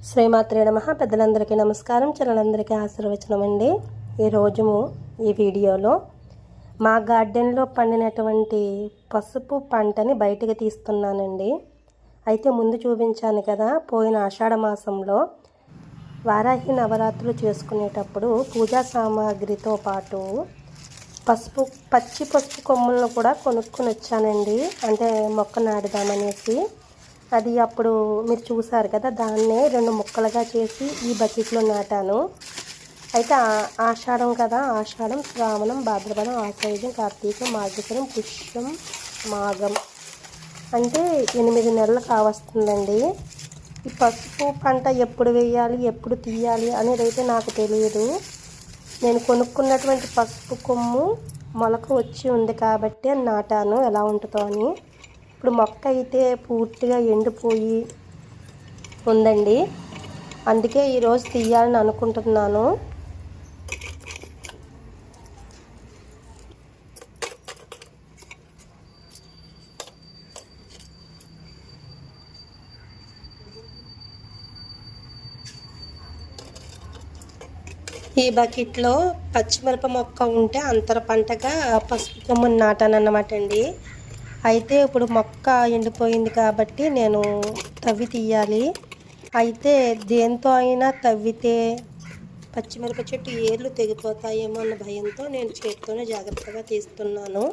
శ్రీమాత్రే నమ. పెద్దలందరికీ నమస్కారం. చిన్నలందరికీ ఆశీర్వచనం అండి ఈరోజు ఈ వీడియోలో మా గార్డెన్లో పండినటువంటి పసుపు పంటని బయటకు తీస్తున్నానండి. అయితే ముందు చూపించాను కదా పోయిన ఆషాఢ మాసంలో వారాహి నవరాత్రులు చేసుకునేటప్పుడు పూజా సామాగ్రితో పాటు పసుపు పచ్చి పసుపు కొమ్ములను కూడా కొనుక్కొని వచ్చానండి అంటే మొక్క నాటుదామనేసి అది అప్పుడు మీరు చూసారు కదా దాన్నే రెండు ముక్కలుగా చేసి ఈ బకెట్లో నాటాను. అయితే ఆషాఢం కదా ఆషాఢం శ్రావణం భాద్రపదం ఆశ్రయం కార్తీకం మార్గశరం పుష్యం మాఘం. అంటే ఎనిమిది నెలలు కావస్తుందండి. ఈ పసుపు పంట ఎప్పుడు వేయాలి ఎప్పుడు తీయాలి అనేది అయితే నాకు తెలియదు. నేను కొనుక్కున్నటువంటి పసుపు కొమ్ము మొలక వచ్చి ఉంది కాబట్టి నాటాను. ఎలా ఉంటుందో అని. ఇప్పుడు మొక్క అయితే పూర్తిగా ఎండిపోయి ఉందండి. అందుకే ఈరోజు తీయాలని అనుకుంటున్నాను. ఈ బకెట్లో పచ్చిమిరప మొక్క ఉంటే అంతర పంటగా పసుపు కొమ్మని నాటానన్నమాట అండి అయితే ఇప్పుడు మొక్క ఎండిపోయింది కాబట్టి నేను తవ్వి తీయాలి. అయితే దేంతో అయినా తవ్వితే పచ్చిమిరప చెట్టు ఏర్లు తెగిపోతాయేమో అన్న భయంతో నేను చేతితోనే జాగ్రత్తగా తీస్తున్నాను.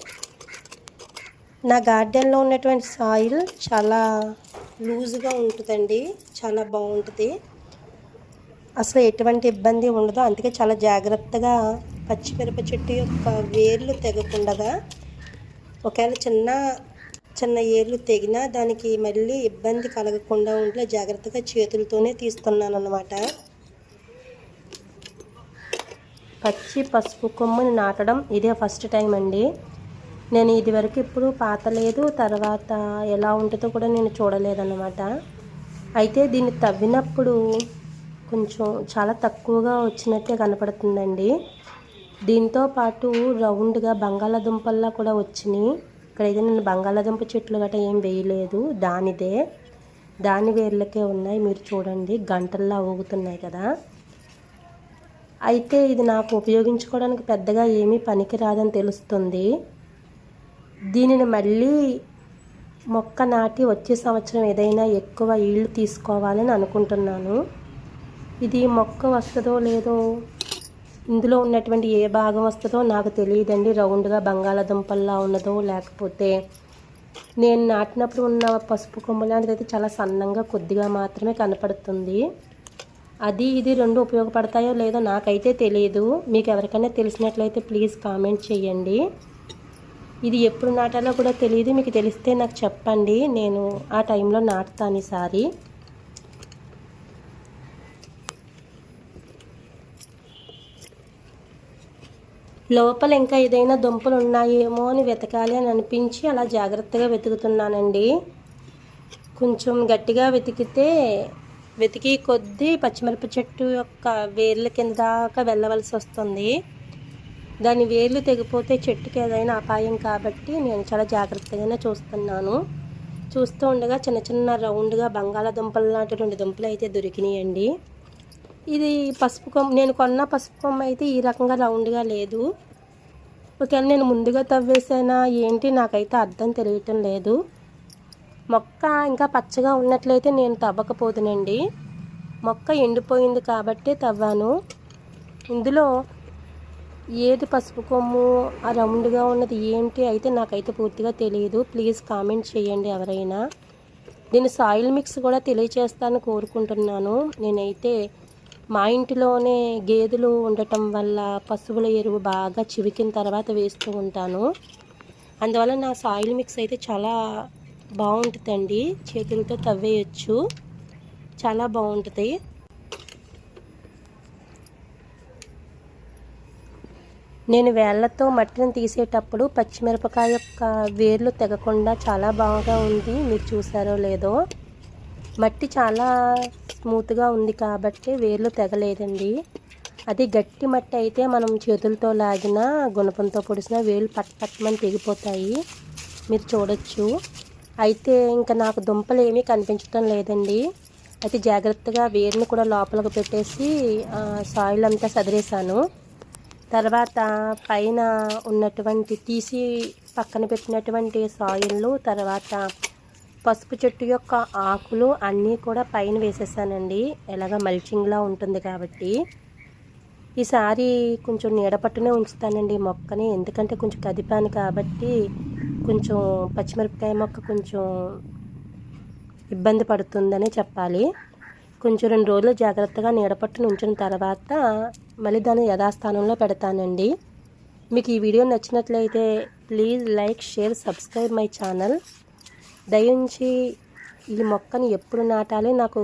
నా గార్డెన్లో ఉన్నటువంటి సాయిల్ చాలా లూజ్గా ఉంటుందండి చాలా బాగుంటుంది. అసలు ఎటువంటి ఇబ్బంది ఉండదు అందుకే చాలా జాగ్రత్తగా పచ్చిమిరప చెట్టు యొక్క వేర్లు తెగకుండగా ఒకవేళ చిన్న చిన్న ఏర్లు తెగినా దానికి మళ్ళీ ఇబ్బంది కలగకుండా ఉంటే జాగ్రత్తగా చేతులతోనే తీస్తున్నాను అన్నమాట పచ్చి పసుపు కొమ్ముని నాటడం ఇదే ఫస్ట్ టైం అండి. నేను ఇది వరకు ఇప్పుడు పాతలేదు తర్వాత ఎలా ఉంటుందో కూడా నేను చూడలేదన్నమాట. అయితే దీన్ని తవ్వినప్పుడు కొంచెం చాలా తక్కువగా వచ్చినట్టే కనపడుతుందండి. దీంతో పాటు రౌండ్గా బంగాళాదుంపల్లా కూడా వచ్చినాయి. ఇక్కడైతే నేను బంగాళాదుంప చెట్లు గట్రా ఏం వేయలేదు. దానిదే. దాని వేర్లకే ఉన్నాయి. మీరు చూడండి. గంటల్లా ఊగుతున్నాయి కదా. అయితే ఇది నాకు ఉపయోగించుకోవడానికి పెద్దగా ఏమీ పనికిరాదని తెలుస్తుంది. దీనిని మళ్ళీ మొక్క నాటి వచ్చే సంవత్సరం ఏదైనా ఎక్కువ ఈళ్ళు తీసుకోవాలని అనుకుంటున్నాను. ఇది మొక్క వస్తుందో లేదో ఇందులో ఉన్నటువంటి ఏ భాగం వస్తుందో నాకు తెలియదండి. రౌండ్గా బంగాళాదుంపల్లా ఉన్నదో లేకపోతే నేను నాటినప్పుడు ఉన్న పసుపు కొమ్మ లాంటిది అయితే చాలా సన్నంగా కొద్దిగా మాత్రమే కనపడుతుంది. అది ఇది రెండు ఉపయోగపడతాయో లేదో నాకైతే తెలియదు మీకు ఎవరికైనా తెలిసినట్లయితే ప్లీజ్ కామెంట్ చేయండి. ఇది ఎప్పుడు నాటాలో కూడా తెలియదు మీకు తెలిస్తే నాకు చెప్పండి. నేను ఆ టైంలో నాటుతాను ఈసారి. లోపల ఇంకా ఏదైనా దుంపలు ఉన్నాయేమో అని వెతకాలి అని అనిపించి అలా జాగ్రత్తగా వెతుకుతున్నానండి. కొంచెం గట్టిగా వెతికితే వెతికి కొద్దీ పచ్చిమిరప చెట్టు యొక్క వేర్ల కింద దాకా వెళ్ళవలసి వస్తుంది. దాని వేర్లు తెగిపోతే చెట్టుకి ఏదైనా అపాయం కాబట్టి నేను చాలా జాగ్రత్తగానే చూస్తున్నాను. చూస్తూ ఉండగా చిన్న చిన్న రౌండ్గా బంగాళాదుంపలు లాంటి రెండు దుంపలు అయితే దొరికినాయండి. ఇది పసుపు కొమ్మ నేను కొన్న పసుపు కొమ్మ అయితే ఈ రకంగా రౌండ్గా లేదు. ఒకవేళ నేను ముందుగా తవ్వేసానా? ఏంటి? నాకైతే అర్థం తెలియటం లేదు. మొక్క ఇంకా పచ్చగా ఉన్నట్లయితే నేను తవ్వకపోతునండి మొక్క ఎండిపోయింది కాబట్టి తవ్వాను. ఇందులో ఏది పసుపు కొమ్ము ఆ రౌండ్గా ఉన్నది ఏంటి అయితే నాకైతే పూర్తిగా తెలియదు ప్లీజ్ కామెంట్ చేయండి ఎవరైనా. దీని సాయిల్ మిక్స్ కూడా తెలియచేస్తాను కోరుకుంటున్నాను. నేనైతే మా ఇంటిలోనే గేదెలు ఉండటం వల్ల పశువుల ఎరువు బాగా చివికిన తర్వాత వేస్తూ ఉంటాను. అందువల్ల నా సాయిల్ మిక్స్ అయితే చాలా బాగుంటుందండి. చేతులతో తవ్వేయచ్చు. చాలా బాగుంటుంది. నేను వేళ్ళతో మట్టిని తీసేటప్పుడు పచ్చిమిరపకాయ యొక్క వేర్లు తెగకుండా చాలా బాగా ఉంది. మీరు చూసారో లేదో. మట్టి చాలా స్మూత్గా ఉంది కాబట్టి వేర్లు తెగలేదండి. అది గట్టి మట్టి అయితే మనం చేతులతో లాగినా గుణపంతో పొడిసినా వేలు పట్ పట్టమని తెగిపోతాయి. మీరు చూడొచ్చు. అయితే ఇంకా నాకు దుంపలు ఏమీ కనిపించడం లేదండి. అయితే జాగ్రత్తగా వేరుని కూడా లోపలికి పెట్టేసి సాయిల్ అంతా సదిరేసాను తర్వాత పైన ఉన్నటువంటి తీసి పక్కన పెట్టినటువంటి సాయిల్లు తర్వాత పసుపు చెట్టు యొక్క ఆకులు అన్నీ కూడా పైన వేసేసానండి. ఎలాగ మల్చింగ్లా ఉంటుంది కాబట్టి. ఈసారి కొంచెం నీడపట్టునే ఉంచుతానండి మొక్కని. ఎందుకంటే కొంచెం కదిపాను కాబట్టి కొంచెం పచ్చిమిరపకాయ మొక్క కొంచెం ఇబ్బంది పడుతుందని చెప్పాలి. కొంచెం రెండు రోజులు జాగ్రత్తగా నీడపట్టును ఉంచిన తర్వాత మళ్ళీ దాన్ని యథాస్థానంలో పెడతానండి. మీకు ఈ వీడియో నచ్చినట్లయితే please like share subscribe my channel. దయించి ఈ మొక్కని ఎప్పుడు నాటాలి నాకు